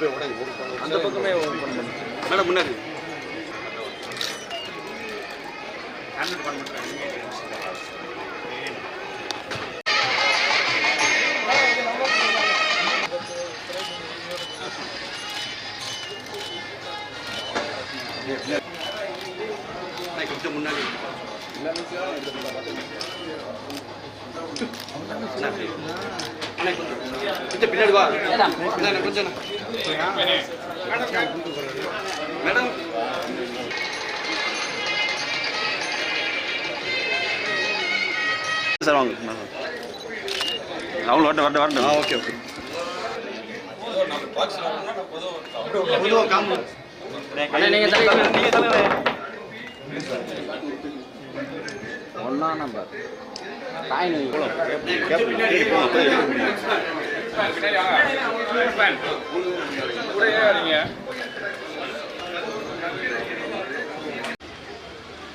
அந்த பக்கமே மேடம் முன்னாடி முன்னாடி கொஞ்சம் பின்னாடி வா. கொஞ்சம் மேடம். சார் வாங்க. அவங்க வரட்டும் வரட்டும் வரட்டும். ஆ ஓகே ஓகே. பொதுவாக காமு அண்ணா, நீங்க தலைவர். நீங்கள் தலைவர். ஒன்றாம் நம்ம காயின்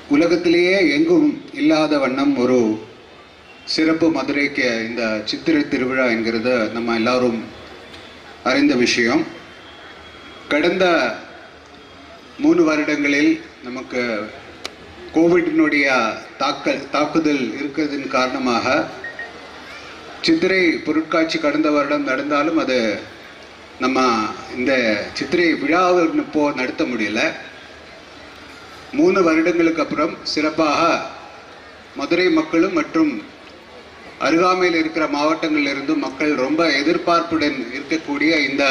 உலகத்திலேயே எங்கும் இல்லாத வண்ணம் ஒரு சிறப்பு மதுரைக்கு இந்த சித்திரை திருவிழா என்கிறது நம்ம எல்லாரும் அறிந்த விஷயம். கடந்த மூணு வருடங்களில் நமக்கு கோவிடினுடைய தாக்கல் தாக்குதல் இருக்கிறதின் காரணமாக சித்திரை பொருட்காட்சி கடந்த வருடம் நடந்தாலும் அது நம்ம இந்த சித்திரை விழாவின் இப்போ நடத்த முடியல. மூணு வருடங்களுக்கு அப்புறம் சிறப்பாக மதுரை மக்களும் மற்றும் அருகாமையில் இருக்கிற மாவட்டங்களில் இருந்தும் மக்கள் ரொம்ப எதிர்பார்ப்புடன் இருக்கக்கூடிய இந்த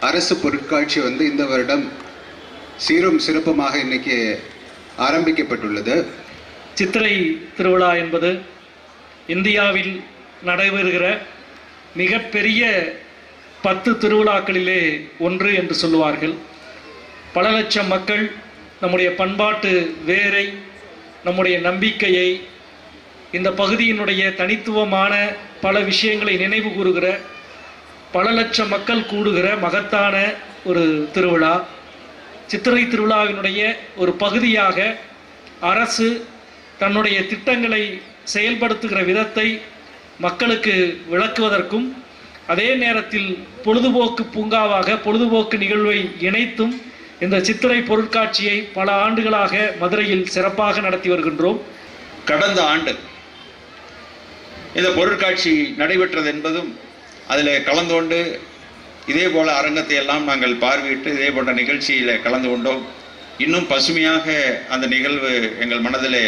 அரசு பொருட்காட்சி வந்து இந்த வருடம் சீரும் சிறப்புமாக இன்னைக்கு ஆரம்பிக்கப்பட்டுள்ளது. சித்திரை திருவிழா என்பது இந்தியாவில் நடைபெறுகிற மிகப்பெரிய பத்து திருவிழாக்களிலே ஒன்று என்று சொல்லுவார்கள். பல லட்சம் மக்கள் நம்முடைய பண்பாட்டு வேரை நம்முடைய நம்பிக்கையை இந்த பகுதியினுடைய தனித்துவமான பல விஷயங்களை நினைவு கூறுகிற பல லட்சம் மக்கள் கூடுகிற மகத்தான ஒரு திருவிழா. சித்திரை திருவிழாவினுடைய ஒரு பகுதியாக அரசு தன்னுடைய திட்டங்களை செயல்படுத்துகிற விதத்தை மக்களுக்கு விளக்குவதற்கும் அதே நேரத்தில் பொழுதுபோக்கு பூங்காவாக பொழுதுபோக்கு நிகழ்வை இணைத்தும் இந்த சித்திரை பொருட்காட்சியை பல ஆண்டுகளாக மதுரையில் சிறப்பாக நடத்தி வருகின்றோம். கடந்த ஆண்டு இந்த பொருட்காட்சி நடைபெற்றது என்பதும் அதில் கலந்து கொண்டு இதே போல் அரங்கத்தை எல்லாம் நாங்கள் பார்வையிட்டு இதே போன்ற நிகழ்ச்சியில் கலந்து கொண்டோம். இன்னும் பசுமையாக அந்த நிகழ்வு எங்கள் மனதில்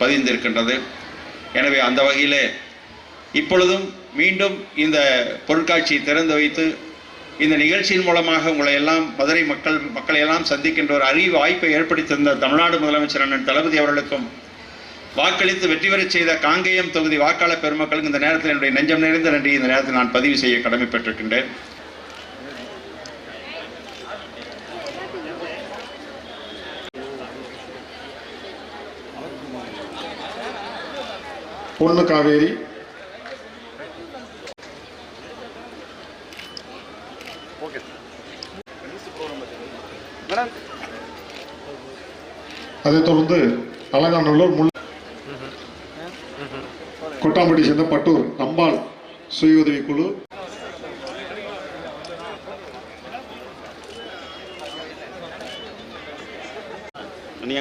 பதிந்திருக்கின்றது. எனவே அந்த வகையில் இப்பொழுதும் மீண்டும் இந்த பொருட்காட்சியை திறந்து வைத்து இந்த நிகழ்ச்சியின் மூலமாக உங்களை எல்லாம் மதுரை மக்கள் மக்களை எல்லாம் சந்திக்கின்ற ஒரு அரிய வாய்ப்பை ஏற்படுத்தி தந்த தமிழ்நாடு முதலமைச்சர் அண்ணன் தளபதி அவர்களுக்கும் வாக்களித்து வெற்றி பெறச் செய்த காங்கேயம் தொகுதி வாக்காளர் பெருமக்களுக்கு இந்த நேரத்தில் என்னுடைய நெஞ்சம் நிறைந்த நன்றி இந்த நேரத்தில் நான் பதிவு செய்ய கடமைப்பட்டிருக்கின்றேன். பொண்ணு காவேரி. அதைத் தொடர்ந்து அலங்காநல்லூர் முள் கொட்டாம்பட்டி சேர்ந்த பட்டூர் அம்பாள் சுய உதவி குழு. நீ